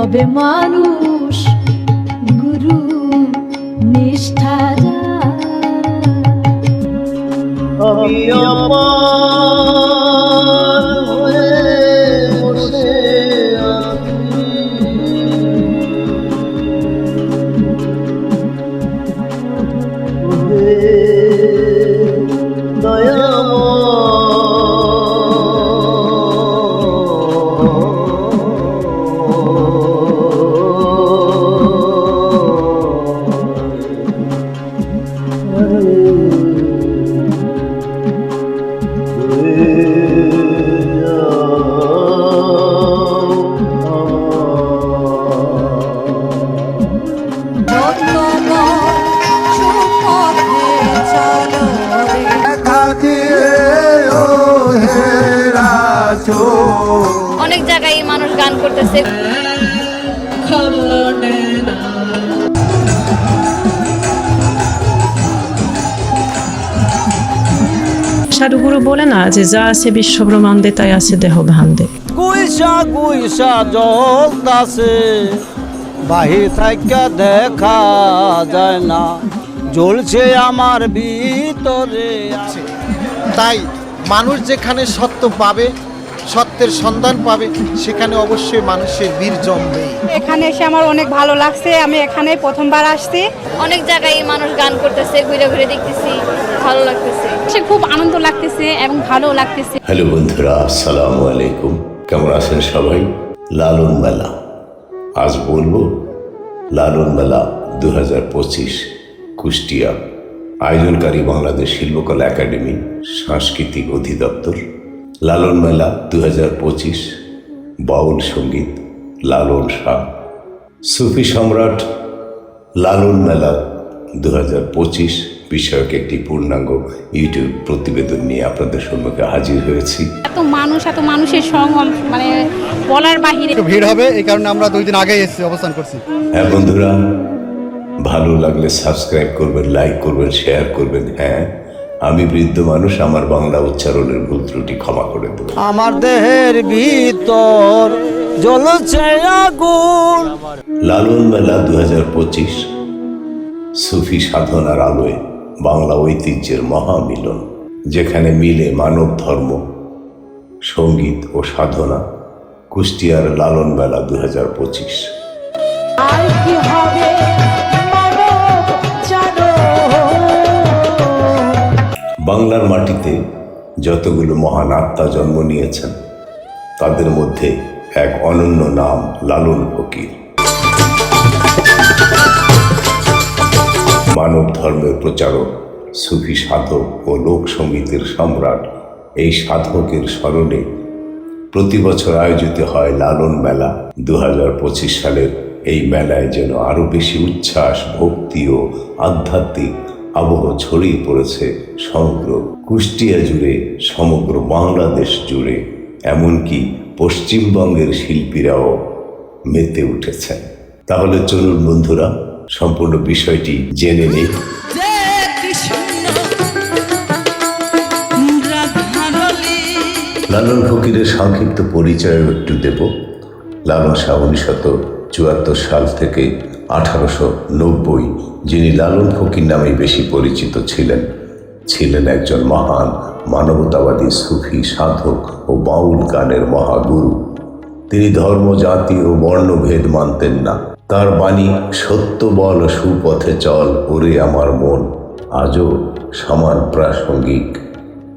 হবে মানুষ গুরু নিষ্ঠা আমি অনেক জায়গায় মানুষ গান করতেছে। সাধুগুরু বলে না যে যা আছে বিশ্বব্রহ্মাণ্ডে তাই আছে দেহ ভাণ্ডে কুইসা কুইসা জলতাছে বাহির থাকা দেখা যায় না। জ্বলছে আমার ভিতরে। তাই মানুষ যেখানে সত্য পাবে সত্যের সন্ধান পাবে সেখানে অবশ্যই মানুষের বীর জমবেই এখানে এসে আমার অনেক ভালো লাগছে আমি এখানে প্রথমবার আসছি। অনেক জায়গায় মানুষ গান করতেছে ঘুরে ঘুরে দেখতেছি ভালো লাগতেছে। সে খুব আনন্দ লাগতেছে এবং ভালো লাগতেছে। হ্যালো বন্ধুরা আসসালামু আলাইকুম। কেমন আছেন সবাই? লালন মেলা। আজ বলব লালন মেলা দু হাজার পঁচিশ কুষ্টিয়া। আয়োজনকারী বাংলাদেশ শিল্পকলা একাডেমি সাংস্কৃতিক অধিদপ্তর। লালন মেলা দু হাজার পঁচিশ বাউল সংগীত লালন শাহ। সুফি সম্রাট লালন মেলা দু হাজার পঁচিশ বিষয়ক একটি পূর্ণাঙ্গ ইউটিউব প্রতিবেদন নিয়ে আপনাদের সম্মুখে হাজির হয়েছি। এত মানুষ এত মানুষের সঙ্গম মানে বলার বাহিরে। ভিড় হবে এই কারণে আমরা দুই দিন আগে এসেছি অবস্থান করছি। হ্যাঁ বন্ধুরা ভালো লাগলে সাবস্ক্রাইব করবেন লাইক করবেন শেয়ার করবেন হ্যাঁ। আমি বৃদ্ধ মানুষ আমার বাংলা উচ্চারণের ভুল ত্রুটি ক্ষমা করে দেবেন আমার দেহের ভিতর জ্বলছে আগুন। লালন মেলা দু হাজার পঁচিশ সুফি সাধনার আলোয় বাংলা ঐতিহ্যের মহামিলন যেখানে মিলে মানব ধর্ম সংগীত ও সাধনা কুষ্টিয়ার লালন মেলা দু হাজার পঁচিশ। আর কি হবে? বাংলার মাটিতে যতগুলো মহান আত্মা জন্ম নিয়েছেন, তাদের মধ্যে এক অনন্য নাম লালন ফকির। মানব ধর্মের প্রচারক, সুফি সাধক ও লোকসঙ্গীতের সম্রাট এই সাধকের স্মরণে প্রতি বছর আয়োজিত হয় লালন মেলা। দু হাজার পঁচিশ সালের এই মেলায় যেন আরও বেশি উচ্ছ্বাস, ভক্তি ও আধ্যাত্মিক আবহ ছড়িয়ে পড়েছে সমগ্র কুষ্টিয়া জুড়ে, সমগ্র বাংলাদেশ জুড়ে। এমনকি পশ্চিমবঙ্গের শিল্পীরাও মেতে উঠেছেন। তাহলে চলুন বন্ধুরা, সম্পূর্ণ বিষয়টি জেনে নিই। লালন ফকিরের সংক্ষিপ্ত পরিচয় একটু দেব। লালন শাহ উনিশশত চুয়াত্তর সাল থেকে আঠারোশো নব্বই যিনি লালন ফকির নামে বেশি পরিচিত ছিলেন ছিলেন একজন মহান মানবতাবাদী সুফি, সাধক ও বাউল গানের মহাগুরু। তিনি ধর্ম, জাতি ও বর্ণভেদ মানতেন না। তার বাণী সত্য বল সুপথে চল ওরে আমার মন, আজও সমান প্রাসঙ্গিক।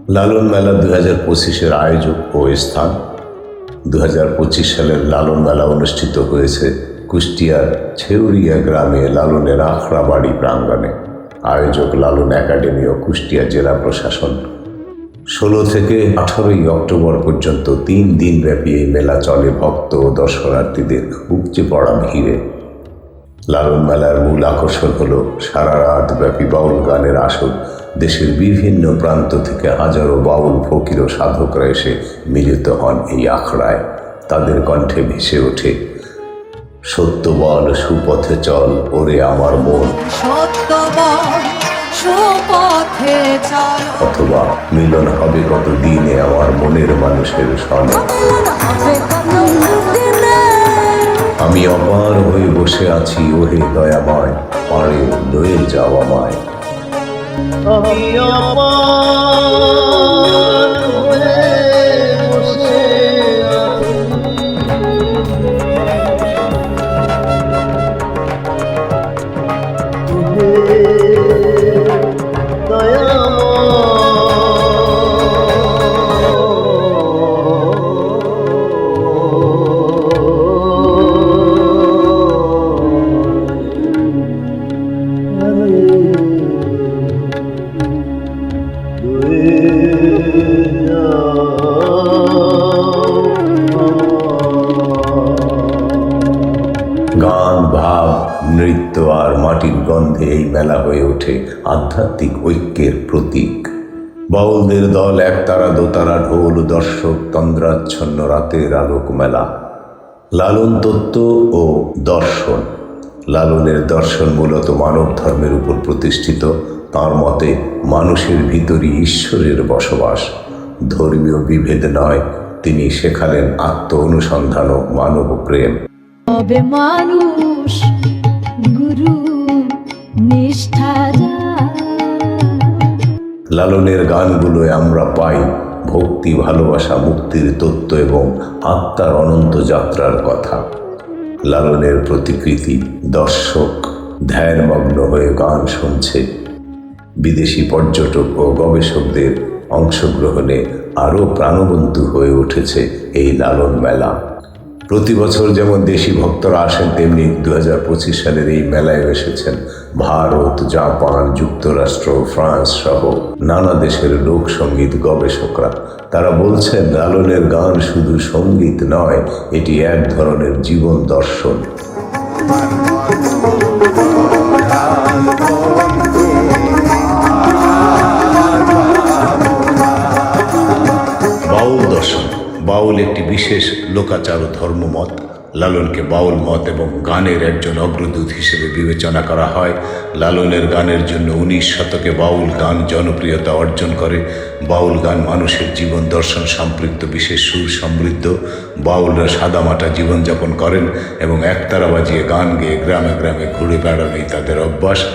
লালন মেলা দু হাজার পঁচিশের আয়োজক ও স্থান দু হাজার পঁচিশ সালের লালন মেলা অনুষ্ঠিত হয়েছে কুষ্টিয়ার ছেউরিয়া গ্রামে লালনের আখড়া বাড়ি প্রাঙ্গণে। আয়োজক লালন একাডেমি ও কুষ্টিয়া জেলা প্রশাসন। ষোলো থেকে আঠারোই অক্টোবর পর্যন্ত তিন দিন ব্যাপী এই মেলা চলে ভক্ত ও দর্শনার্থীদের উপচে পড়া ভিড়ে। লালন মেলার মূল আকর্ষণ হল সারা রাত ব্যাপী বাউল গানের আসর দেশের বিভিন্ন প্রান্ত থেকে হাজারো বাউল ফকির ও সাধকরা এসে মিলিত হন এই আখড়ায়। তাদের কণ্ঠে ভেসে ওঠে সত্য বল সুপথে চল ওরে আমার মন। সত্য বল সুপথে চল। অথবা মিলন হবে কত দিনে আমার মনের মানুষের সনে? আমি অপার হয়ে বসে আছি ওহে দয়াময় পারে লয়ে যাওয়া মায় আমি আমার গন্ধে এই মেলা হয়ে ওঠে আধ্যাত্মিক ঐক্যের প্রতীক। বাউলদের দল একতারা দোতারা ঢোল, দর্শক, তন্দ্রাচ্ছন্ন রাতের আলোক মেলা। লালন তত্ত্ব ও দর্শন। লালনের দর্শন মূলত মানব ধর্মের উপর প্রতিষ্ঠিত। তার মতে মানুষের ভিতরই ঈশ্বরের বসবাস। ধর্মীয় বিভেদ নয়, তিনি শেখালেন আত্ম অনুসন্ধান ও মানব প্রেম মানুষ গুরু লালনের গানগুলোয় আমরা পাই ভক্তি, ভালোবাসা, মুক্তির তত্ত্ব এবং আত্মার অনন্ত যাত্রার কথা। লালনের প্রতিকৃতি দর্শক, ধ্যানমগ্ন হয়ে গান শুনছে। বিদেশি পর্যটক ও গবেষকদের অংশগ্রহণে আরও প্রাণবন্ত হয়ে উঠেছে এই লালন মেলা। প্রতি বছর যেমন দেশি ভক্তরা আসেন, তেমনি দু সালের এই মেলায় এসেছেন ভারত, জাপান, যুক্তরাষ্ট্র, ফ্রান্স সহ নানা দেশের লোক সংগীত গবেষকরা। তারা বলছেন, লালনের গান শুধু সংগীত নয়, এটি এক ধরনের জীবন দর্শন। বাউল দর্শন। বাউল একটি বিশেষ লোকাচার ধর্মমত। লালনকে বাউল মত এবং গানের একজন অগ্রদূত হিসেবে বিবেচনা করা হয়। লালনের গানের জন্য উনিশ শতকে বাউল গান জনপ্রিয়তা অর্জন করে। বাউল গান মানুষের জীবন দর্শন সম্পৃক্ত, বিশেষ সুর সমৃদ্ধ। বাউলরা সাদামাটা জীবনযাপন করেন এবং একতারা বাজিয়ে গান গেয়ে গ্রামে গ্রামে ঘুরে বেড়ানোই তাদের অভ্যাস।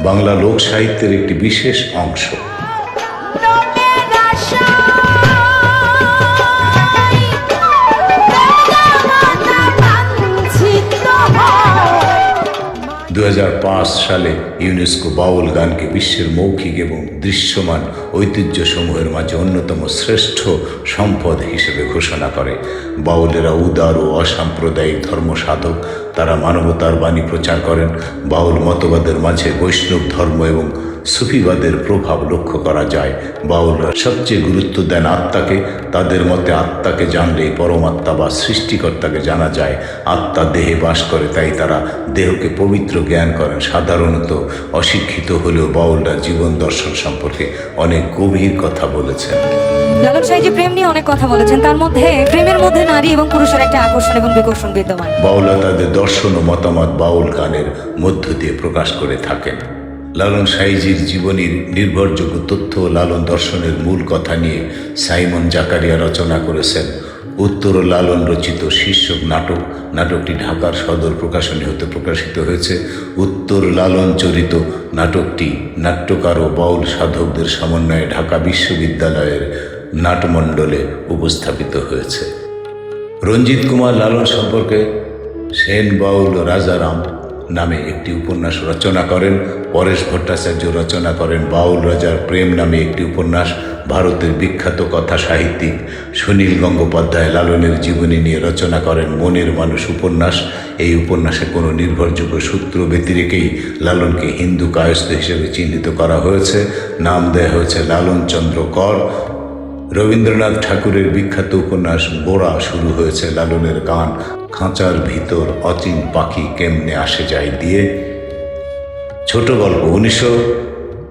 বাংলা লোক সাহিত্যের একটি বিশেষ অংশ। দু হাজার পাঁচ সালে ইউনেস্কো বাউল গানকে বিশ্বের মৌখিক এবং দৃশ্যমান ঐতিহ্যসমূহের মাঝে অন্যতম শ্রেষ্ঠ সম্পদ হিসেবে ঘোষণা করে। বাউলেরা উদার ও অসাম্প্রদায়িক ধর্ম সাধক তারা মানবতার বাণী প্রচার করেন। বাউল মতবাদের মাঝে বৈষ্ণব ধর্ম এবং সুফিবাদের প্রভাব লক্ষ্য করা যায়। বাউলরা সবচেয়ে গুরুত্ব দেন আত্মাকে। তাদের মতে আত্মাকে জানলেই পরমাত্মা বা সৃষ্টিকর্তাকে জানা যায়। আত্মা দেহে বাস করে তাই তারা দেহকে পবিত্র জ্ঞান করেন। সাধারণত অশিক্ষিত হলেও বাউলরা জীবন দর্শন সম্পর্কে অনেক গভীর কথা বলেছেন। লালন সাহেজি প্রেম নিয়ে অনেক কথা বলেছেন তার মধ্যে প্রেমের মধ্যে নারী এবং পুরুষের একটা আকর্ষণ এবং বিকর্ষণ বিদ্যমান। বাউলা তাদের দর্শন ও মতামত বাউল গানের মধ্য দিয়ে প্রকাশ করে থাকেন। লালন সাইজির জীবনীর নির্ভরযোগ্য তথ্য লালন দর্শনের মূল কথা নিয়ে সাইমন জাকারিয়া রচনা করেছেন। উত্তর ও লালন রচিত শীর্ষক নাটক, নাটকটি ঢাকার সদর প্রকাশনী হতে প্রকাশিত হয়েছে। উত্তর লালন চরিত নাটকটি নাট্যকার ও বাউল সাধকদের সমন্বয়ে ঢাকা বিশ্ববিদ্যালয়ের নাটমণ্ডলে উপস্থাপিত হয়েছে। রঞ্জিত কুমার লালন সম্পর্কে সেন বাউল রাজারাম নামে একটি উপন্যাস রচনা করেন। পরেশ ভট্টাচার্য রচনা করেন বাউল রাজার প্রেম নামে একটি উপন্যাস, ভারতের বিখ্যাত কথা সাহিত্যিক সুনীল গঙ্গোপাধ্যায় লালনের জীবনী নিয়ে রচনা করেন মনের মানুষ উপন্যাস। এই উপন্যাসে কোনো নির্ভরযোগ্য সূত্র ব্যতিরেকেই লালনকে হিন্দু কায়স্থ হিসেবে চিহ্নিত করা হয়েছে। নাম দেয়া হয়েছে লালন চন্দ্র কর। রবীন্দ্রনাথ ঠাকুরের বিখ্যাত উপন্যাস বোড়া শুরু হয়েছে লালনের গান। খাঁচার ভিতর অচিন পাখি কেমনে আসে যায় দিয়ে। ছোট গল্প, উনিশশো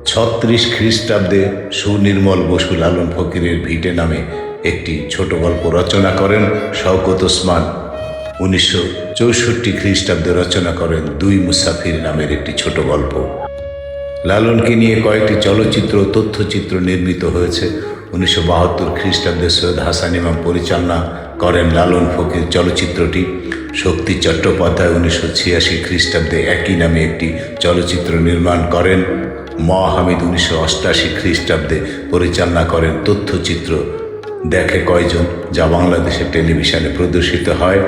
ছত্রিশ খ্রিস্টাব্দে সুনির্মল বসু লালন ফকিরের ভিটে নামে একটি ছোট গল্প রচনা করেন শওকত ওসমান। উনিশশো চৌষট্টি খ্রিস্টাব্দে রচনা করেন দুই মুসাফির নামের একটি ছোট গল্প। লালনকে নিয়ে কয়েকটি চলচ্চিত্র তথ্যচিত্র নির্মিত হয়েছে। উনিশশো বাহাত্তর খ্রিস্টাব্দে সৈয়দ হাসান ইমাম পরিচালনা করেন লালন ফকির চলচ্চিত্রটি। শক্তি চট্টোপাধ্যায় উনিশশো ছিয়াশি খ্রিস্টাব্দে একই নামে একটি চলচ্চিত্র নির্মাণ করেন। ম হামিদ উনিশশো অষ্টাশি খ্রিস্টাব্দে পরিচালনা করেন তথ্যচিত্র। দেখে কয়জন? যা বাংলাদেশের টেলিভিশনে প্রদর্শিত হয়।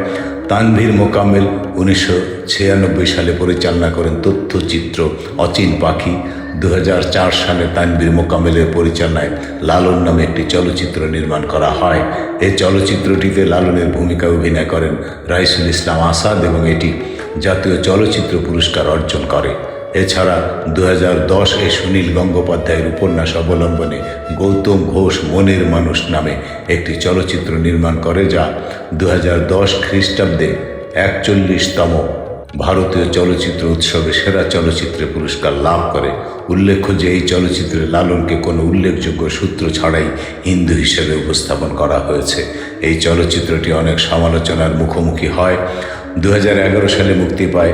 তানভীর মোকামেল উনিশশো ছিয়ানব্বই সালে পরিচালনা করেন তথ্যচিত্র অচিন পাখি। দু হাজার চার সালে তানভীর মোকামেলের পরিচালনায় লালন নামে একটি চলচ্চিত্র নির্মাণ করা হয়। এই চলচ্চিত্রটিতে লালনের ভূমিকা অভিনয় করেন রাইসুল ইসলাম আসাদ এবং এটি জাতীয় চলচ্চিত্র পুরস্কার অর্জন করে। এছাড়া দু হাজার দশ এ সুনীল গঙ্গোপাধ্যায়ের উপন্যাস অবলম্বনে গৌতম ঘোষ মনের মানুষ নামে একটি চলচ্চিত্র নির্মাণ করে যা দু হাজার দশ খ্রিস্টাব্দে একচল্লিশতম ভারতীয় চলচ্চিত্র উৎসবে সেরা চলচ্চিত্রে পুরস্কার লাভ করে। উল্লেখ্য যে এই চলচ্চিত্রে লালনকে কোনো উল্লেখযোগ্য সূত্র ছাড়াই হিন্দু হিসেবে উপস্থাপন করা হয়েছে। এই চলচ্চিত্রটি অনেক সমালোচনার মুখোমুখি হয়। দু হাজার এগারো সালে মুক্তি পায়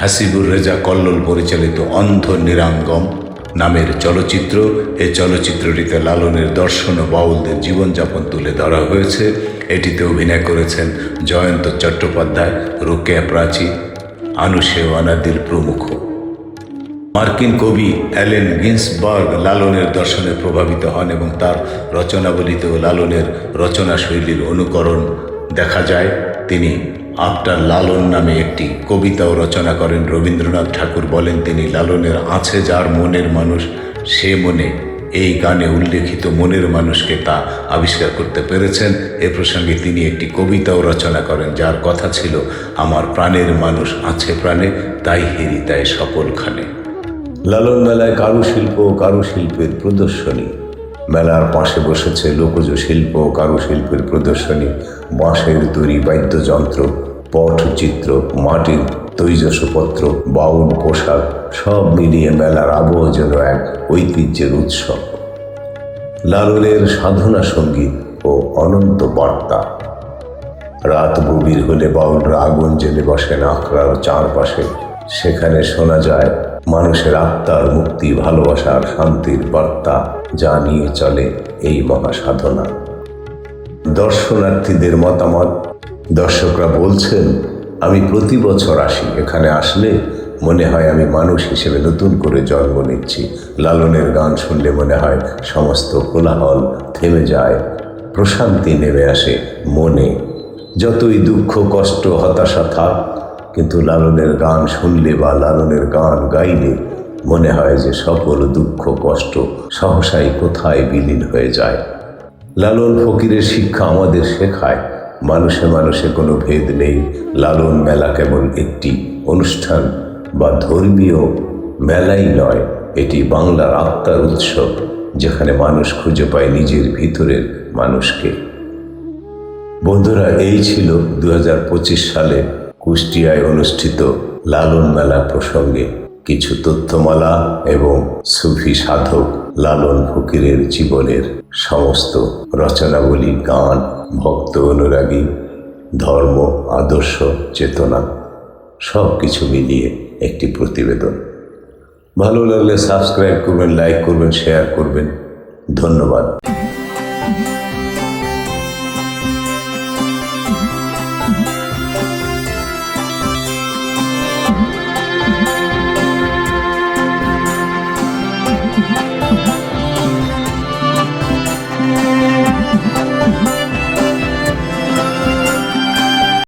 হাসিবুর রেজা কল্লোল পরিচালিত অন্ধ নিরাঙ্গম নামের চলচ্চিত্র এই চলচ্চিত্রটিতে লালনের দর্শন ও বাউলদের জীবনযাপন তুলে ধরা হয়েছে। এটিতে অভিনয় করেছেন জয়ন্ত চট্টোপাধ্যায় রোকেয়া প্রাচী আনুষে অনাদিল প্রমুখ। মার্কিন কবি অ্যালেন গিন্সবার্গ লালনের দর্শনে প্রভাবিত হন এবং তার রচনাবলিতেও লালনের রচনা শৈলীর অনুকরণ দেখা যায়। তিনি আফটার লালন নামে একটি কবিতাও রচনা করেন রবীন্দ্রনাথ ঠাকুর। বলেন তিনি, লালনের আছে যার মনের মানুষ, সে মনে এই গানে উল্লেখিত মনের মানুষকে তা আবিষ্কার করতে পেরেছেন। এ প্রসঙ্গে তিনি একটি কবিতাও রচনা করেন, যার কথা ছিল, আমার প্রাণের মানুষ আছে প্রাণে, তাই হেরি তাই সকলখানে লালন মেলায় কারুশিল্প ও কারুশিল্পের প্রদর্শনী। মেলার পাশে বসেছে লোকজ শিল্প ও কারুশিল্পের প্রদর্শনী। বাঁশের তৈরি বাদ্যযন্ত্র পটচিত্র মাটির তৈজসপত্র, বাউল পোশাক, সব মিলিয়ে মেলার আবহ যেন এক ঐতিহ্যের উৎসব লালনের সাধনা সংগীত ও অনন্ত বার্তা। রাত গভীর হলে বাউলরা আগুন জেলে বসেন আখড়ার চারপাশে। সেখানে শোনা যায়, মানুষের আত্মার মুক্তি, ভালোবাসার শান্তির বার্তা যা নিয়ে চলে এই মহাসাধনা। দর্শনার্থীদের মতামত দর্শকরা বলছেন, আমি প্রতি বছর আসি। এখানে আসলে মনে হয় আমি মানুষ হিসেবে নতুন করে জন্ম নিচ্ছি। লালনের গান শুনলে মনে হয় সমস্ত কোলাহল থেমে যায়। প্রশান্তি নেমে আসে মনে। যতই দুঃখ, কষ্ট, হতাশা থাক, কিন্তু লালনের গান শুনলে বা লালনের গান গাইলে মনে হয় যে সকল দুঃখ, কষ্ট সহসাই কোথায় বিলীন হয়ে যায়। লালন ফকিরের শিক্ষা আমাদের শেখায়। মানুষে মানুষে কোনো ভেদ নেই। লালন মেলা কেবল একটি অনুষ্ঠান বা ধর্মীয় মেলাই নয়, এটি বাংলার আত্মার উৎসব যেখানে মানুষ খুঁজে পায় নিজের ভিতরের মানুষকে। বন্ধুরা, এই ছিল দু হাজার পঁচিশ সালে কুষ্টিয়ায় অনুষ্ঠিত লালন মেলা প্রসঙ্গে কিছু তথ্যমালা এবং সুফি সাধক লালন ফকিরের জীবনের সমস্ত রচনাবলী, গান ভক্ত অনুরাগী, ধর্ম, আদর্শ, চেতনা, সব কিছু মিলিয়ে একটি প্রতিবেদন। ভালো লাগলে সাবস্ক্রাইব করবেন লাইক করবেন শেয়ার করবেন। ধন্যবাদ।